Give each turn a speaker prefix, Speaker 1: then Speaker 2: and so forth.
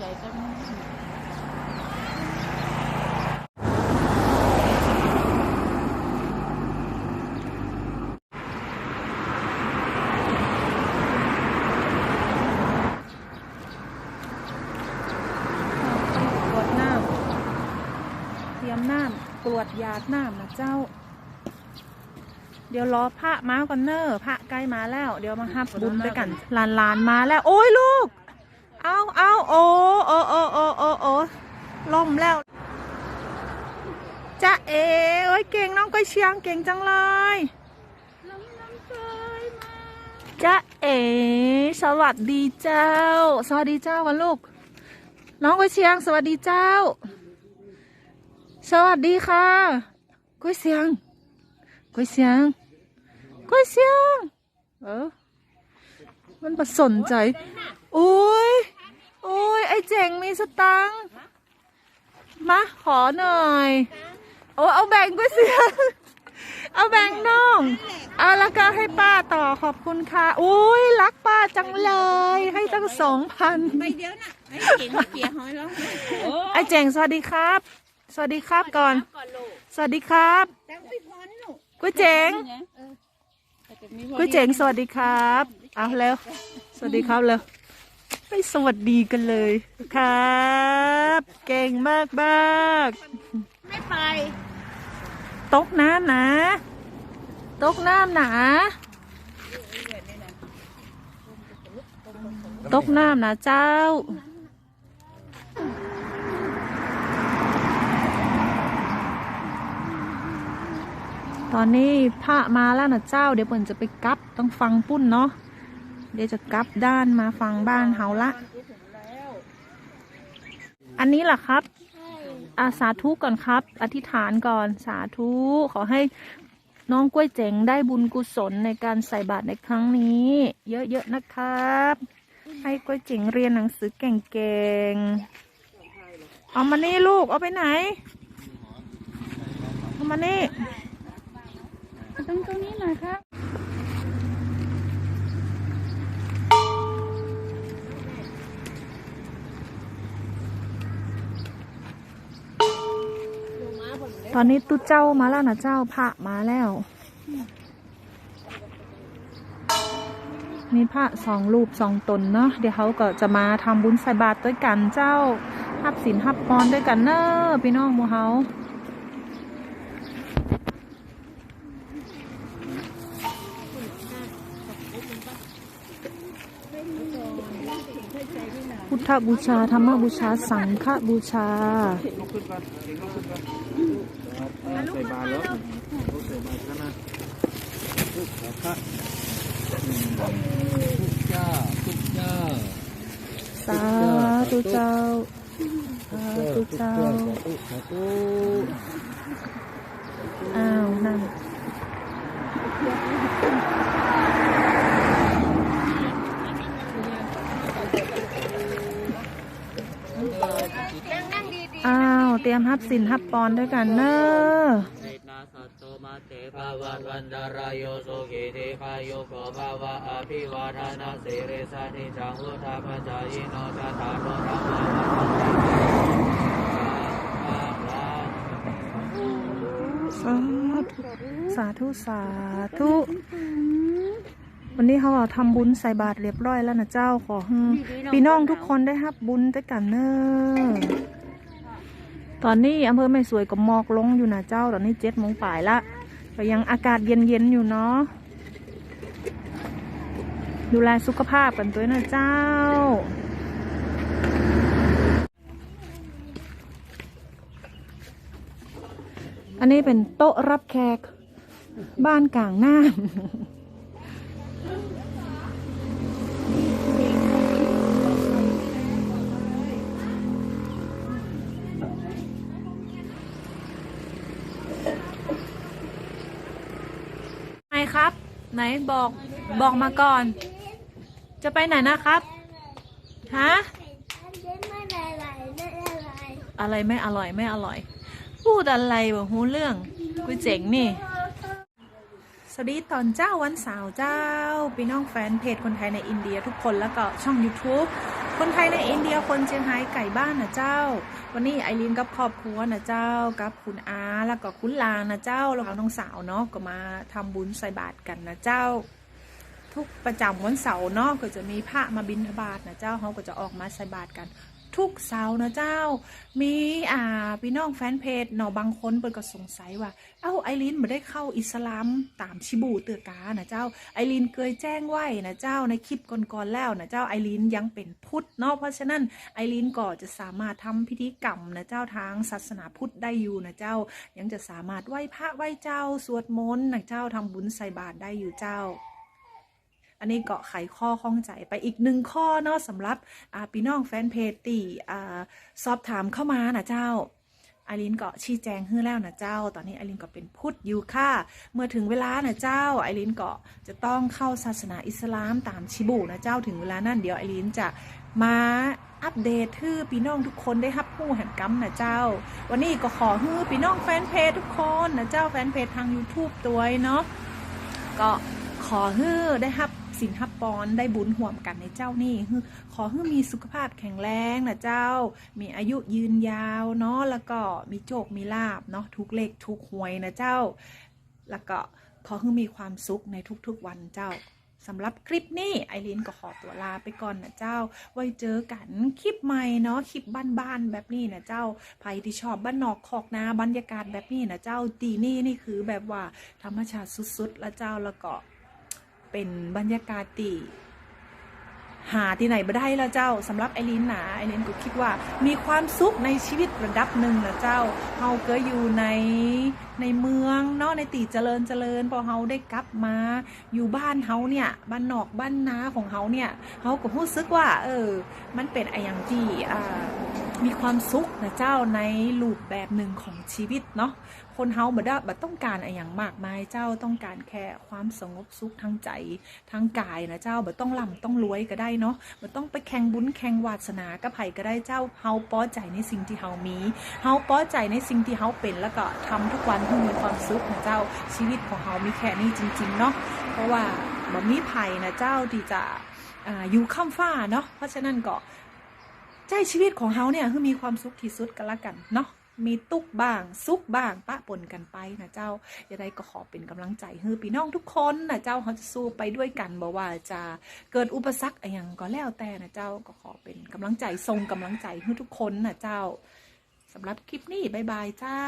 Speaker 1: ใจก็ไม่
Speaker 2: กรวดน้ำเตรียมน้ำกรวดยาดน้ำนะเจ้า เดี๋ยวรอพระมาก่อนเนอร์พระใกล้มาแล้ว เดี๋ยวมาฮับบุญด้วยกันลานลานมาแล้ว โอ้ยลูก เอาเอาโอ้โอ้โอ้โอ้โอ้โอ้ล่มแล้วจ้าเอ๋เอ้ยเก่งน้องก้อยเชียงเก่งจังเลยจ้าเอ๋สวัสดีเจ้า สวัสดีเจ้ากันลูก น้องกุ้ยเชียง สวัสดีเจ้า สวัสดีค่ะกุ้ยเชียงกุ้ยเชียงกุ้ยเชียง เออมันประสนใจโอ้ยโอ้ยไอ้ เจ๋งมีสตังค์มาขอหน่อย โอ้เอาแบ่งกุ้ยเชียงเอาแบ่งน้องเอาแล้วก็ให้ป้าต่อขอบคุณค่ะ อุ้ยรักป้าจังเลย ให้ตั้งสองพัน
Speaker 1: ไปเดี๋ยวนะไอ้เก่งเกียร์หอยแล้วโอ้
Speaker 2: ไอ้เจ๋งสวัสดีครับ สวัสดีครับก่อน
Speaker 1: ก่อนลูก
Speaker 2: สวัสดีครับ
Speaker 1: แต่ไม่พอนลูก
Speaker 2: กุ้ยเจ๋ง
Speaker 1: เออแต่จะมีพอ
Speaker 2: กุ้ยเจ๋งสวัสดีครับ เอาเร็วสวัสดีครับเร็ว ไปสวัสดีกันเลยครับ เก่งมากมาก
Speaker 1: ไม่ไป
Speaker 2: ตกน้ำนะตกน้ำหนาตกน้ำนะเจ้า ตอนนี้พระมาแล้วนะเจ้า เดี๋ยวเปิ่นจะไปกลับต้องฟังปุ้นเนาะ เดี๋ยวจะกลับด้านมาฟังบ้านเฮาละ อันนี้ล่ะครับ อาสาธุก่อนครับ อธิษฐานก่อนสาธุขอให้น้องกล้วยเจ๋งได้บุญกุศลในการใส่บาตรในครั้งนี้ เยอะๆนะครับ ให้กล้วยเจ๋งเรียนหนังสือเก่งๆ เอามานี่ลูก เอาไปไหน เอามานี่
Speaker 1: ตรงตรงนี้หน่อยครับ
Speaker 2: ตอนนี้ตุ๊เจ้ามาแล้วนะเจ้าพระมาแล้ว มีพระสองรูปสองตนเนาะเดี๋ยวเขาก็จะมาทำบุญใส่บาตรด้วยกันเจ้าฮับศีลฮับพรด้วยกันเนอะพี่น้องมูเฮาพุทธบูชา ธรรมบูชา สังฆบูชา
Speaker 3: ใส่บาตรแล้วใส่บาตรกันนะทุกขะทุ
Speaker 2: รียมฮับสินฮับปอนด้วยกันเนอะ
Speaker 3: สาเตภาวันวันดารโยสุขิเทพายโยโกภาวะอภิวาทนาสิริสานิจังวุธาปจายโนชาตาโนธรรม
Speaker 2: สาธุสาธุสาธุวันนี้เขาเอาทำบุญใส่บาตรเรียบร้อยแล้วนะเจ้าขอพี่น้องทุกคนได้รับบุญด้วยกันเนอะ ตอนนี้อำเภอไม่สวยก็หมอกลงอยู่นะเจ้า ตอนนี้เจ็ดโมงป่ายละก็ยังอากาศเย็นๆอยู่เนาะดูแลสุขภาพกันด้วนะเจ้า อันนี้เป็นโต๊ะรับแขกบ้านกลางน้ำ ไหนครับ ไหนบอกบอกมาก่อน จะไปไหนนะครับฮะอะไรไม่อร่อยไม่อร่อย พูดอะไรวะหูเรื่องกูเจ๋งนี่ สวัสดีตอนเจ้าวันเสาร์เจ้าพี่น้องแฟนเพจคนไทยในอินเดียทุกคนแล้วก็ช่อง YouTube คนไทยในอินเดียคนเชียงรายไก่บ้านนะเจ้า วันนี้ไอรีนกับครอบครัวนะเจ้า กับคุณอาแล้วก็คุณลางนะเจ้าแล้วก็น้องสาวเนาะก็มาทำบุญใส่บาตรกันนะเจ้า ทุกประจำวันเสาร์เนาะก็จะมีพระมาบิณฑบาตนะเจ้าเขาก็จะออกมาใส่บาตรกัน ทุกเสาร์นะเจ้า มีอ่าพี่น้องแฟนเพจเนาะบางคนเปิดก็สงสัยว่า เอ้าไอรีนไม่ได้เข้าอิสลามตามชิบูเตือกานะเจ้า ไอรีนเคยแจ้งไว้นะเจ้าในคลิปก่อนๆแล้วนะเจ้าไอรีนยังเป็นพุทธเนาะเพราะฉะนั้นไอรีนก็จะสามารถทำพิธีกรรมนะเจ้าทางศาสนาพุทธได้อยู่นะเจ้า ยังจะสามารถไหว้พระไหว้เจ้าสวดมนต์นะเจ้าทำบุญใส่บาตรได้อยู่เจ้า อันนี้เก็ไขข้อข้องใจไปอีกหนึ่งข้อเนาะสำหรับพี่น้องแฟนเพจตีสอบถามเข้ามานะเจ้าไอรินก็ชี้แจงให้แล้วนะเจ้า ตอนนี้ไอรินก็เป็นพุทธอยู่ค่ะ เมื่อถึงเวลานะเจ้าไอรินก็จะต้องเข้าศาสนาอิสลามตามชิบูนะเจ้า ถึงเวลานั้นเดี๋ยวไอรินจะมาอัปเดตให้พี่น้องทุกคนได้รับผู้แห่งกรรมนะเจ้า วันนี้ก็ขอให้พี่น้องแฟนเพจทุกคนนะเจ้าแฟนเพจทาง YouTube ตัวเนาะ ก็ขอให้ได้รับ สินทับปอนได้บุญห่วมกันในเจ้านี่คือขอให้มีสุขภาพแข็งแรงนะเจ้า มีอายุยืนยาวเนาะแล้วก็มีโจกมีลาบเนาะทุกเลขทุกหวยนะเจ้า แล้วก็ขอให้มีความสุขในทุกๆวันเจ้าสำหรับคลิปนี้ไอรินก็ขอตัวลาไปก่อนนะเจ้า ไว้เจอกันคลิปใหม่เนาะคลิปบ้านๆแบบนี้นะเจ้าใครที่ชอบบ้านนอกคอกนาบรรยากาศแบบนี้นะเจ้าตีนี่นี่คือแบบว่าธรรมชาติสุดๆ แล้วเจ้าแล้วก็ เป็นบรรยากาศตีหาที่ไหนบ่ได้แล้วเจ้าสำหรับไอรินหนะไอรินก็คิดว่า มีความสุขในชีวิตระดับหนึ่งนะเจ้าเฮาก็อยู่ในในเมืองเนาะในตีเจริญเจริญพอเฮาได้กลับมาอยู่บ้านเฮาเนี่ยบ้านนอกบ้านนาของเฮาเนี่ยเฮาก็รู้สึกว่า เออ มันเป็นไออย่างที่อ่า มีความสุขนะเจ้าในรูปแบบหนึ่งของชีวิตเนาะคนเฮาบ่ได้บ่ต้องการไออย่างมากมายเจ้าต้องการแค่ความสงบสุขทางใจทางกายนะเจ้าบ่ต้องร่ำต้องรวยก็ได้เนาะบ่ต้องไปแข่งบุญแข่งวาสนากับไผก็ได้เจ้าเฮาป้อใจในสิ่งที่เฮามีเฮาป้อใจในสิ่งที่เฮาเป็นแล้วก็ทำทุกวันให้มีความสุขนะเจ้าชีวิตของเฮามีแค่นี้จริง ๆ เนาะเพราะว่าบ่มีภัยนะเจ้าที่จะออยู่ข้ามฟ้าเนาะเพราะฉะนั้นก็ ใจชีวิตของเฮาเนี่ยคือมีความสุขที่สุดกันละกันเนาะมีตุกบ้างสุขบ้างปะปนกันไปนะเจ้าอย่าได้ก็ขอเป็นกำลังใจให้พี่น้องทุกคนนะเจ้าเขาจะสู้ไปด้วยกันบอกว่าจะเกิดอุปสรรคอะไรอย่างก็แล้วแต่นะเจ้าก็ขอเป็นกำลังใจทรงกำลังใจให้ทุกคนนะเจ้าสำหรับคลิปนี้บายบายเจ้า